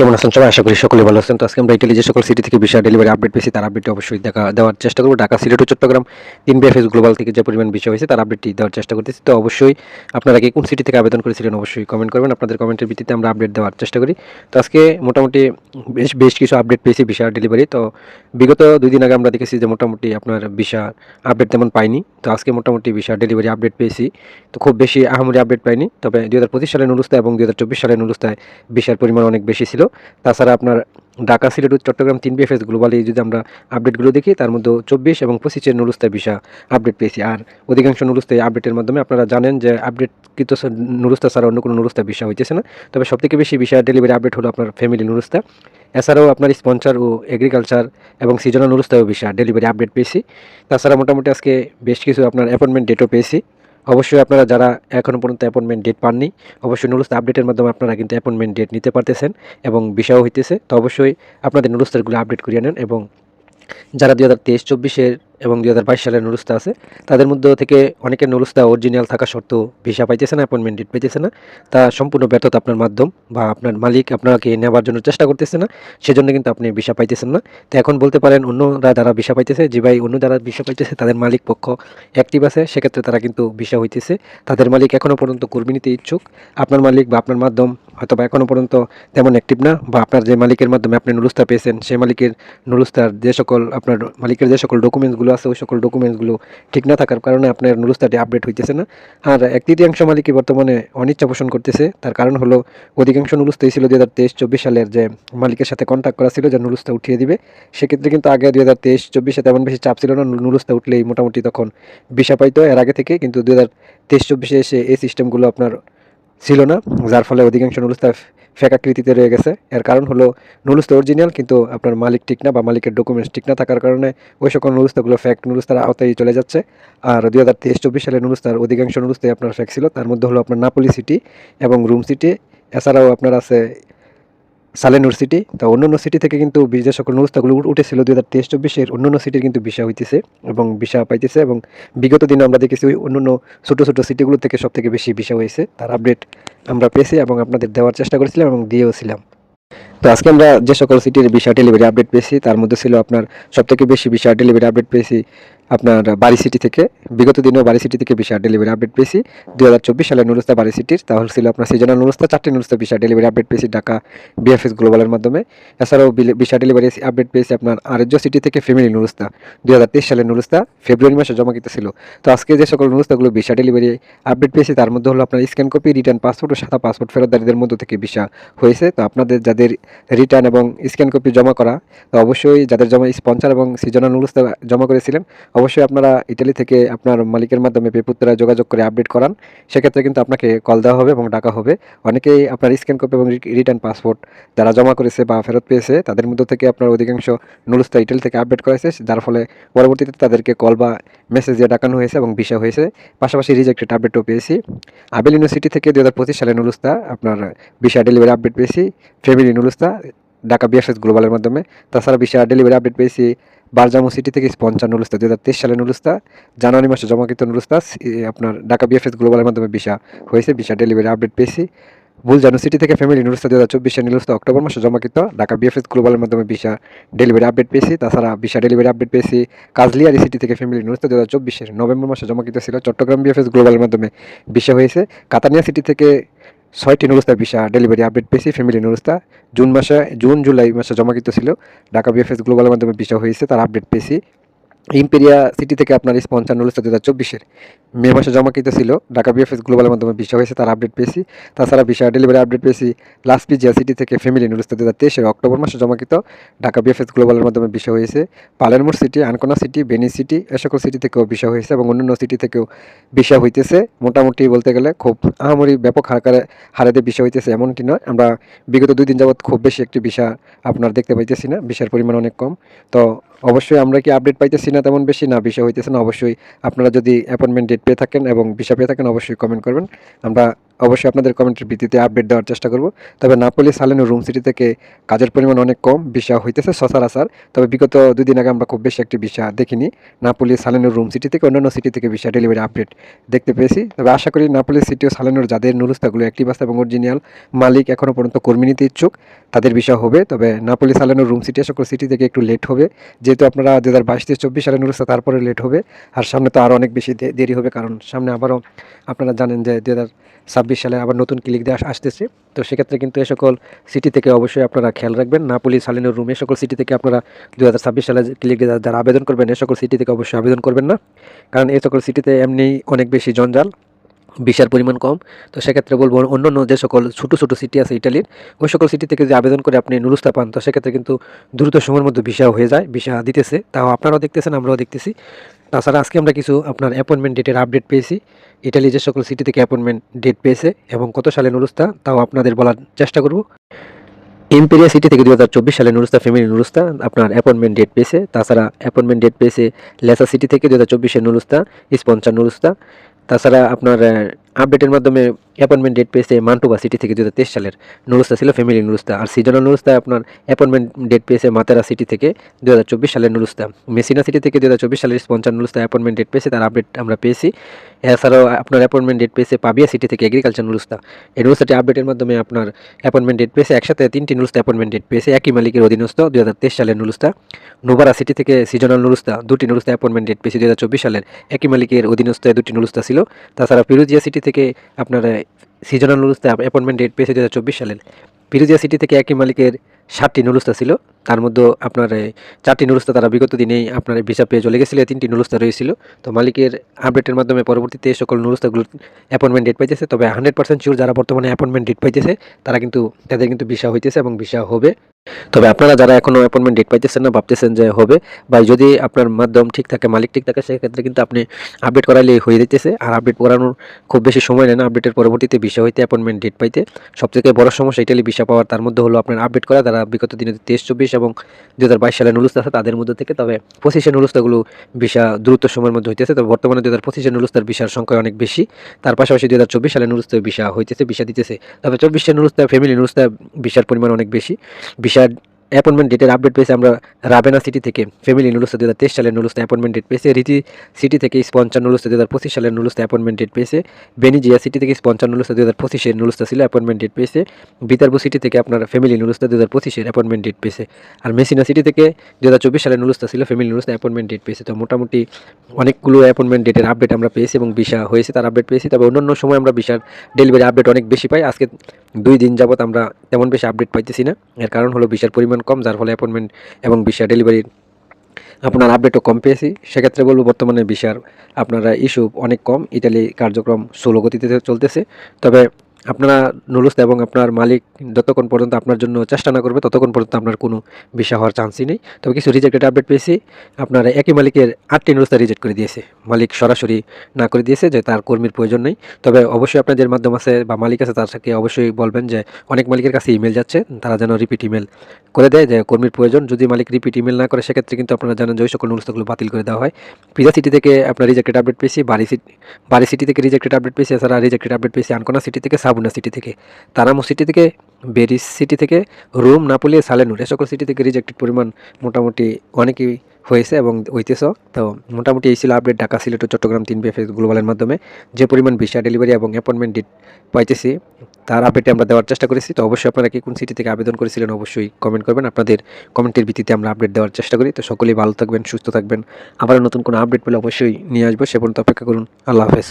কেমন আছেন সবাই? আশা করি সকলে ভালো আছেন। তো আজকে আমরা ইটালি যে সকল সিটি থেকে ভিসা ডেলিভারি আপডেট পেয়েছি, তার আপডেটটি অবশ্যই দেখা দেওয়ার চেষ্টা করব। ঢাকা সিলেট ও চট্টগ্রাম তিন বিএফএস গ্লোবাল থেকে যে পরিমাণ বিষয় হয়েছে, তার আপডেটটি দেওয়ার চেষ্টা করতেছি। তো অবশ্যই আপনারা কোন সিটি থেকে আবেদন করেছিলেন অবশ্যই কমেন্ট করবেন। আপনাদের কমেন্টের ভিত্তিতে আমরা আপডেট দেওয়ার চেষ্টা করি। তো আজকে মোটামুটি বেশ বেশ কিছু আপডেট পেয়েছি ভিসা ডেলিভারি তো বিগত দুই দিন আগে আমরা দেখেছি যে মোটামুটি আপনার ভিসা আপডেট তেমন পাইনি। তো আজকে মোটামুটি ভিসা ডেলিভারি আপডেট পেয়েছি। তো খুব বেশি আহামরি আপডেট পাইনি। তবে দু হাজার পঁচিশ সালের নুরুস্তায় এবং দুই হাজার চব্বিশ সালের নুরুস্তায় ভিসার পরিমাণ অনেক বেশি ছিল। তাছাড়া আপনার ঢাকা, সিলেট চট্টগ্রাম তিন বিএফএস গ্লোবালি যদি আমরা আপডেটগুলো দেখি, তার মধ্যে চব্বিশ এবং পঁচিশের নুরুস্তায় ভিসা আপডেট পেয়েছি। আর অধিকাংশ নুরুস্তায় আপডেটের মাধ্যমে আপনারা জানেন যে আপডেট কিন্তু নুরুস্তা ছাড়া অন্য কোনো নুরুস্তা ভিসা হইতেছে না। তবে সবথেকে বেশি ভিসা ডেলিভারি আপডেট হলো আপনার ফ্যামিলি নুরুস্তা এছাড়াও আপনার স্পন্সর ও এগ্রিকালচার এবং সিজনাল নুরুস্তাও ভিসা ডেলিভারি আপডেট পেয়েছি। তাছাড়া মোটামুটি আজকে বেশ কিছু আপনার অ্যাপয়েন্টমেন্ট ডেটও পেয়েছি। অবশ্যই আপনারা যারা এখনও পর্যন্ত অ্যাপয়েন্টমেন্ট ডেট পাননি, অবশ্যই নুরুস্তা আপডেটের মাধ্যমে আপনারা কিন্তু অ্যাপয়েন্টমেন্ট ডেট নিতে পারতেছেন এবং বিষয়ও হইতেছে। তো অবশ্যই আপনাদের নুরুস্তারগুলো আপডেট করিয়ে নেন এবং যারা দু হাজার তেইশ চব্বিশের এবং দুই হাজার বাইশ সালের নুরুস্তা আছে। তাদের মধ্যে থেকে অনেকের নুরুস্তা অরিজিনাল থাকা সত্ত্বেও ভিসা পাইতেছে না অ্যাপয়েন্টমেন্ট ডেট পাইতেছে না। তা সম্পূর্ণ ব্যর্থতা আপনার মাধ্যম বা আপনার মালিক আপনাকে নেওয়ার জন্য চেষ্টা করতেছে না, সেজন্য কিন্তু আপনি ভিসা পাইতেছেন না। তো এখন বলতে পারেন, অন্যরা যারা ভিসা পাইতেছে যে ভাই, অন্য যারা ভিসা পাইতেছে, তাদের মালিক পক্ষ অ্যাক্টিভ আছে। সেক্ষেত্রে তারা কিন্তু ভিসা হইতেছে। তাদের মালিক এখনও পর্যন্ত কর্মী নিতে ইচ্ছুক। আপনার মালিক বা আপনার মাধ্যম হয়তো বা এখনও পর্যন্ত তেমন অ্যাক্টিভ না বা আপনার যে মালিকের মাধ্যমে আপনি নুরুস্তা পেয়েছেন সেই মালিকের নুরুস্তার যে সকল, আপনার মালিকের যে সকল ডকুমেন্টসগুলো আছে, ওই সকল ডকুমেন্টসগুলো ঠিক না থাকার কারণে আপনার নুরুস্তাটি আপডেট হইতেছে না। আর এক তৃতীয়াংশ মালিকই বর্তমানে অনিচ্ছা পোষণ করতেছে। তার কারণ হলো, অধিকাংশ নুরুস্তাই ছিল দুই হাজার তেইশ চব্বিশ সালের যে মালিকের সাথে কন্ট্যাক্ট করা ছিল, যে নুরুস্তা উঠিয়ে দিবে। সেক্ষেত্রে কিন্তু আগে দুই হাজার তেইশ চব্বিশে তেমন বেশি চাপ ছিল না। নুরুস্তা উঠলেই মোটামুটি তখন ভিসা পাইতো এর আগে থেকে। কিন্তু দুই হাজার তেইশ চব্বিশে এসে এই সিস্টেমগুলো আপনার ছিল না, যার ফলে অধিকাংশ নুরুস্তা ফেক আকৃতিতে রয়ে গেছে। এর কারণ হলো তো অরিজিনাল কিন্তু আপনার মালিক ঠিক না বা মালিকের ডকুমেন্টস ঠিক না থাকার কারণে ওই সকল নুলুস্তাগুলো ফ্যাক নুরুস্তার আওতায় চলে যাচ্ছে। আর দু হাজার তেইশ চব্বিশ সালে নুরুস্তার অধিকাংশ নুলুস্তায় আপনার ফ্যাক ছিল। তার মধ্যে হলো আপনার নাপলি সিটি এবং রুম সিটি এছাড়াও আপনার আছে সালেনুর সিটি তা অন্যান্য সিটি থেকে কিন্তু যে সকল নুরুস্তাগুলো উঠেছিল দু হাজার তেইশ চব্বিশের অন্য অন্য সিটির কিন্তু বিষয় হইতেছে এবং বিষয় পাইতেছে এবং বিগত দিনে আমরা দেখেছি ওই অন্য ছোটো ছোটো সিটিগুলো থেকে সব থেকে বেশি বিষয় হয়েছে। তার আপডেট আমরা পেয়েছি এবং আপনাদের দেওয়ার চেষ্টা করেছিলাম এবং দিয়েওছিলাম। তো আজকে আমরা যে সকল সিটির ভিসা ডেলিভারি আপডেট পেয়েছি, তার মধ্যে ছিল আপনার সবথেকে বেশি ভিসা ডেলিভারি আপডেট পেয়েছি আপনার বাড়ি সিটি থেকে। বিগত দিনেও বাড়ি সিটি থেকে ভিসা ডেলিভারি আপডেট পেয়েছি। দু হাজার চব্বিশ সালের নুরুস্তা বাড়ি সিটির তাহলে ছিল আপনার সিজনাল নুরুস্তা, চারটি নুরুস্তা ভিসা ডেলিভারি আপডেট পেয়েছি ঢাকা বিএফএস গ্লোবালের মাধ্যমে। এছাড়াও ভিসা ডেলিভারি আপডেট পেয়েছি আপনার আরেজ্য সিটি থেকে ফ্যামিলি নুরুস্তা দু হাজার তেইশ সালের নুরুস্তা, ফেব্রুয়ারি মাসে জমাকৃত ছিল। তো আজকে যে সকল নুরুস্তাগুলো ভিসা ডেলিভারি আপডেট পেয়েছি, তার মধ্যে হলো আপনার স্ক্যান কপি রিটার্ন পাসপোর্ট ও সাদা পাসপোর্ট ফেরতদারীদের মধ্য থেকে ভিসা হয়েছে। তো আপনাদের, যাদের রিটার্ন এবং স্ক্যান কপি জমা করা। তো অবশ্যই যাদের জমা স্পন্সর এবং সিজনাল নুরুস্তা জমা করেছিলেন, অবশ্যই আপনারা ইটালি থেকে আপনার মালিকের মাধ্যমে পেপুত্রা যোগাযোগ করে আপডেট করান। সেক্ষেত্রে কিন্তু আপনাকে কল দেওয়া হবে এবং ডাকা হবে। অনেকেই আপনার স্ক্যান কপি এবং রিটার্ন পাসপোর্ট যারা জমা করেছে বা ফেরত পেয়েছে, তাদের মধ্যে থেকে আপনার অধিকাংশ নুরুস্তা ইটালি থেকে আপডেট করেছে যার ফলে পরবর্তীতে তাদেরকে কল বা মেসেজ দিয়ে ডাকানো হয়েছে এবং ভিসা হয়েছে। পাশাপাশি রিজেক্টেড আপডেটও পেয়েছি। আবেল ইউনিভার্সিটি থেকে দু হাজার পঁচিশ সালে নুরুস্তা আপনার ভিসা ডেলিভারি আপডেট পেয়েছি। ফ্যামিলি নুরুস্তা ঢাকা বিএফএস গ্লোবালের মাধ্যমে। তাছাড়া ভিসা ডেলিভারি আপডেট পেয়েছি, বারজামু সিটি থেকে স্পঞ্চার নুলুস্তা দু হাজার তেইশ সালে নুলুস্তা, জানুয়ারি মাসে জমাকৃত নুরুস্তা আপনার ঢাকা বিএফএস গ্লোবালের মাধ্যমে ভিসা হয়েছে, ভিসা ডেলিভারি আপডেট পেয়েছি। বুলজানু সিটি থেকে ফ্যামিলি নুরুস্তা দু হাজার চব্বিশে নুরুস্তা অক্টোবর মাসে জমাকৃত, ঢাকা বিএফএস গ্লোবালের মাধ্যমে ভিসা ডেলিভারি আপডেট পেয়েছি। তাছাড়া ভিসা ডেলিভারি আপডেট পেয়েছি, কাজলিয়ারি সিটি থেকে ফ্যামিলি নুরুস্তা দু হাজার চব্বিশের নভেম্বর মাসে জমাকৃত ছিল, চট্টগ্রাম বিএফএস গ্লোবালের মাধ্যমে ভিসা হয়েছে। কাতানিয়া সিটি থেকে ছয়টি নুরুস্তার ভিসা ডেলিভারি আপডেট পেয়েছি, ফ্যামিলি নুরুস্তা জুন মাসে জুন, জুলাই মাসে জমাকৃত ছিল। ঢাকা বিএফএস গ্লোবালের মাধ্যমে ভিসা হয়েছে, তার আপডেট পেয়েছি। ইম্পেরিয়া সিটি থেকে আপনার স্পন্সার নুরুস্তা দু হাজার চব্বিশের। মে মাসে জমাকৃত ছিল ঢাকা বিএফএস গ্লোবালের মাধ্যমে ভিসা হয়েছে, তার আপডেট পেয়েছি। তাছাড়া ভিসা ডেলিভারি আপডেট পেয়েছি লাস্ট পিজিয়া সিটি থেকে ফ্যামিলি নুরুস্তা দু হাজার তেইশের অক্টোবর মাসে জমাকৃত ঢাকা বিএফএস গ্লোবালের মাধ্যমে ভিসা হয়েছে। পালেরমোর সিটি আনকোনা সিটি বেনি সিটি এ সকল সিটি থেকেও ভিসা হয়েছে এবং অন্যান্য সিটি থেকেও ভিসা হইতেছে। মোটামুটি বলতে গেলে খুব আহামরি ব্যাপক হারকারে হারেতে ভিসা হইতেছে, এমনটি নয়। আমরা বিগত দুই দিন যাবৎ খুব বেশি একটি ভিসা আপনার দেখতে পাইতেছি না ভিসার পরিমাণ অনেক কম। তো অবশ্যই আমরা কি আপডেট পাইতেছি না তেমন বেশি? না, বিষয় হইতেছে না। অবশ্যই আপনারা যদি অ্যাপয়েন্টমেন্ট ডেট পেয়ে থাকেন এবং ভিসা পেয়ে থাকেন, অবশ্যই কমেন্ট করবেন। আমরা অবশ্যই আপনাদের কমেন্টের ভিত্তিতে আপডেট দেওয়ার চেষ্টা করব। তবে নাপোলি সালেনো রুম সিটি থেকে কাজের পরিমাণ অনেক কম বিষা হইতেছে সচরাচর। তবে বিগত দুদিন আগে আমরা খুব বেশি একটি বিষা দেখিনি। নাপোলি সালেনোর রুম সিটি থেকে অন্যান্য সিটি থেকে বিষা ডেলিভারি আপডেট দেখতে পেয়েছি। তবে আশা করি নাপোলি সিটি ও সালেনোর যাদের নুরুস্তাগুলো অ্যাক্টিভ আছে এবং অরিজিনাল মালিক এখনও পর্যন্ত কর্মী নিতে ইচ্ছুক, তাদের বিষয় হবে। তবে নাপোলি সালেনোর রুম সিটি সকল সিটি থেকে একটু লেট হবে। যেহেতু আপনারা দু হাজার বাইশ থেকে চব্বিশ সালে নুরুস্তা, তারপরে লেট হবে। আর সামনে তো আরও অনেক বেশি দেরি হবে, কারণ সামনে আবারও আপনারা জানেন যে দু হাজার ছাব্বিশ সালে আবার নতুন ক্লিক দিয়ে আসতেছে। তো সেক্ষেত্রে কিন্তু এ সকল সিটি থেকে অবশ্যই আপনারা খেয়াল রাখবেন। নাপুলি সালিনুর রুম এ সকল সিটি থেকে আপনারা দু হাজার ছাব্বিশ সালে ক্লিক দিয়ে যারা আবেদন করবেন, এ সকল সিটি থেকে অবশ্যই আবেদন করবেন না। কারণ এ সকল সিটিতে এমনি অনেক বেশি জঞ্জাল। বিষার পরিমাণ কম। তো সেক্ষেত্রে বলব অন্য অন্য যে সকল ছোটো ছোটো সিটি আছে ইটালির, ওই সকল সিটি থেকে যে আবেদন করে আপনি নুরুস্তা পান, তো সেক্ষেত্রে কিন্তু দ্রুত সময়ের মধ্যে ভিসা হয়ে যায়, ভিসা দিতেছে। তাও আপনারাও দেখতেছেন, আমরাও দেখতেছি। তাছাড়া আজকে আমরা কিছু আপনার অ্যাপয়েন্টমেন্ট ডেটের আপডেট পেয়েছি। ইটালি যে সকল সিটি থেকে অ্যাপয়েন্টমেন্ট ডেট পেয়েছে এবং কত সালে নুরুস্তা, তাও আপনাদের বলার চেষ্টা করব। এম্পেরিয়া সিটি থেকে দু হাজার চব্বিশ সালে নুরুস্তা ফ্যামিলি নুরুস্তা, আপনার অ্যাপয়েন্টমেন্ট ডেট পেয়েছে। তাছাড়া অ্যাপয়েন্টমেন্ট ডেট পেয়েছে লেসা সিটি থেকে দু হাজার চব্বিশের নুরুস্তা স্পন্সার নুরুস্তা। তাছাড়া আপনার আপডেটের মাধ্যমে অ্যাপয়েন্টমেন্ট ডেট পেয়েছে মান্টুবা সিটি থেকে দু হাজার তেইশ সালের নুরুস্তা ছিল ফ্যামিলি নুরুস্তা। আর সিজনাল নুরুস্তা আপনার অ্যাপয়েন্টমেন্ট ডেট পেয়েছে মাতারা সিটি থেকে দু হাজার চব্বিশ সালের নুরুস্তা। মেসিনা সিটি থেকে দু হাজার চব্বিশ সালের স্পন্সার নুরুস্তা অ্যাপয়েন্টমেন্ট ডেট পেয়েছে, তার আপডেট আমরা পেয়েছি। এছাড়াও আপনার অ্যাপয়েন্টমেন্ট ডেট পেয়েছে পাবিয়া সিটি থেকে এগ্রিকালচার নুরুস্তা। এই নুরুস্তাটি আপডেটের মাধ্যমে আপনার অ্যাপয়েন্টমেন্ট ডেট পেয়েছে, একসাথে তিনটি নুরুস্তা অ্যাপয়েন্টমেন্ট ডেট পেয়েছে। একই মালিকের অধীনস্থ দু হাজার তেইশ সালের নুরুস্তা। নোবারা সিটি থেকে সিজনাল নুরুস্তা, দুটি নুরুস্তা অ্যাপয়েন্টমেন্ট ডেট পেয়েছে দু হাজার চব্বিশ সালের। একই মালিকের অধীনস্থ দুটি নুরুস্তা ছিল। তাছাড়া ফিরোজিয়া সিটি থেকে আপনার সিজনাল নুরুস্তা অ্যাপয়েন্টমেন্ট ডেট পেয়েছে দু হাজার চব্বিশ সালের। পিরুজিয়া সিটি থেকে একই মালিকের সাতটি নুরুস্তা ছিল। তার মধ্যে আপনার চারটি নুরুস্তা তারা বিগত দিনেই আপনার ভিসা পেয়ে চলে গেছিল তিনটি নুরুস্তা রয়েছিল। তো মালিকের আপডেটের মাধ্যমে পরবর্তীতে সকল নুরুস্তাগুলো অ্যাপয়েন্টমেন্ট ডেট পাইতেছে। তবে হান্ড্রেড পার্সেন্ট শিওর যারা বর্তমানে অ্যাপয়েন্টমেন্ট ডেট পাইতেছে, তারা কিন্তু, তাদের কিন্তু ভিসা হইতেছে এবং ভিসা হবে। তবে আপনারা যারা এখনও অ্যাপয়েন্টমেন্ট ডেট পাইতেছেন না, ভাবতেছেন যে হবে, বা যদি আপনার মাধ্যম ঠিক থাকে, মালিক ঠিক থাকে, সেক্ষেত্রে কিন্তু আপনি আপডেট করাইলে হয়ে যেতেছে। আর আপডেট করানোর খুব বেশি সময় নেয় না আপডেটের পরবর্তীতে ভিসা হইতে অ্যাপয়েন্টমেন্ট ডেট পাইতে। সবথেকে বড় সমস্যা ইটালি ভিসা পাওয়ার, তার মধ্যে হলো আপনার আপডেট করা। তারা বিগত দিনে তেইশ, চব্বিশ এবং দু হাজার বাইশ সালে নুলুস্তা আছে তাদের মধ্যে থেকে। তবে পঁচিশে নুলুস্তাগুলো ভিসা দ্রুত সময়ের মধ্যে হইতেছে। তবে বর্তমানে দু হাজার পঁচিশে নুলুস্তার ভিসার সংখ্যা অনেক বেশি। তার পাশাপাশি দু হাজার চব্বিশ সালে নুলুস্তায় ভিসা হইতেছে, ভিসা দিতেছে। তবে চব্বিশে নুলুস্তা ফ্যামিলি নুলুস্তা, ভিসার পরিমাণ অনেক বেশি। ভিসার অ্যাপয়েন্টমেন্ট ডেটের আপডেট পেয়েছে আমরা রাবেনা সিটি থেকে। ফ্যামিলি নুলুস্তা দু হাজার তেইশ সালের নুলুস্তা অ্যাপয়েন্টমেন্ট ডেট পেয়েছে। রীতি সিটি থেকে স্পঞ্চার নুলুস্তা দু হাজার পঁচিশ সালের নুলুস্তা অ্যাপয়েন্টমেন্ট ডেট পেয়েছে। বেনিজিয়া সিটি থেকে স্পঞ্চার নুলুস্তা দু হাজার পঁচিশের নুলুস্তা ছিল অ্যাপয়েন্টমেন্ট ডেট পেয়েছে। বিতারবু সিটি থেকে আপনার ফ্যামিলি নুলুস্তা দু হাজার পঁচিশের অ্যাপয়েন্টমেন্ট ডেট পেয়েছে। আর মেসিনা সিটি থেকে দু হাজার চব্বিশ সালের নুলুস্তা ছিল ফ্যামিলি নুলুস্তা অ্যাপয়েন্টমেন্ট ডেট পেয়েছে। তো মোটামুটি অনেকগুলো অ্যাপয়েন্টমেন্ট ডেটের আপডেট আমরা পেয়েছি এবং ভিসা হয়েছে তার আপডেট পেয়েছি। তবে অন্যান্য সময় আমরা ভিসার ডেলিভারি আপডেট অনেক বেশি পাই। আজকে দুই দিন যাবত আমরা তেমন বেশি আপডেট পাইতেছি না। এর কারণ হলো ভিসার পরিমাণ কম, যার ফলে অ্যাপয়েন্টমেন্ট এবং ভিসা ডেলিভারির আপনার আপডেটও কম পেয়েছি। সেক্ষেত্রে বলব বর্তমানে ভিসার আপনারা ইস্যু অনেক কম। ইটালি কার্যক্রম স্লো গতিতে চলতেছে। তবে আপনারা নুলুস্তা এবং আপনার মালিক যতক্ষণ পর্যন্ত আপনার জন্য চেষ্টা না করবে, ততক্ষণ পর্যন্ত আপনার কোনো ভিসা হওয়ার চান্সই নেই। তবে কিছু রিজেক্টেড আপডেট পেয়েছি। আপনার একই মালিকের আটটি নুলুস্তা রিজেক্ট করে দিয়েছে। মালিক সরাসরি না করে দিয়েছে যে তার কর্মীর প্রয়োজন নেই। তবে অবশ্যই আপনাদের মাধ্যম আছে বা মালিক আছে তার সাথে অবশ্যই বলবেন যে অনেক মালিকের কাছে ইমেল যাচ্ছে, তারা যেন রিপিট ইমেল করে দেয় যে কর্মীর প্রয়োজন। যদি মালিক রিপিট ইমেল না করে, সেক্ষেত্রে কিন্তু আপনারা জানেন যে ওই সকল নুলুস্তাগুলো বাতিল করে দেওয়া হয়। পিজা সিটি থেকে আপনার রিজেক্টেড আপডেট পেয়েছি, বাড়ি সিটি বাড়ি সিটি থেকে রিজেক্টেড আপডেট পেয়েছি, এছাড়া রিজেক্টেড আপডেট পেয়েছি, আনকোনা সিটি থেকে সাবুনা সিটি থেকে, তারামো সিটি থেকে বেরিস সিটি থেকে, রোম, নাপোলি সালেনুর এ সকল সিটি থেকে রিজেক্টেড পরিমাণ মোটামুটি অনেকই হয়েছে এবং হইতেছ। তো মোটামুটি এই ছিল আপডেট ঢাকা, সিলেট ও চট্টগ্রাম তিন বিএফএস গ্লোবালের মাধ্যমে। যে পরিমাণ ভিসা ডেলিভারি এবং অ্যাপয়েন্টমেন্ট ডেট পাইতেছি, তার আপডেটে আমরা দেওয়ার চেষ্টা করেছি। তো অবশ্যই আপনারা কি কোন সিটি থেকে আবেদন করেছিলেন অবশ্যই কমেন্ট করবেন। আপনাদের কমেন্টের ভিত্তিতে আমরা আপডেট দেওয়ার চেষ্টা করি। তো সকলেই ভালো থাকবেন, সুস্থ থাকবেন। আবার নতুন কোনো আপডেট পেলে অবশ্যই নিয়ে আসব। সে পর্যন্ত অপেক্ষা করুন। আল্লাহ হাফেজ।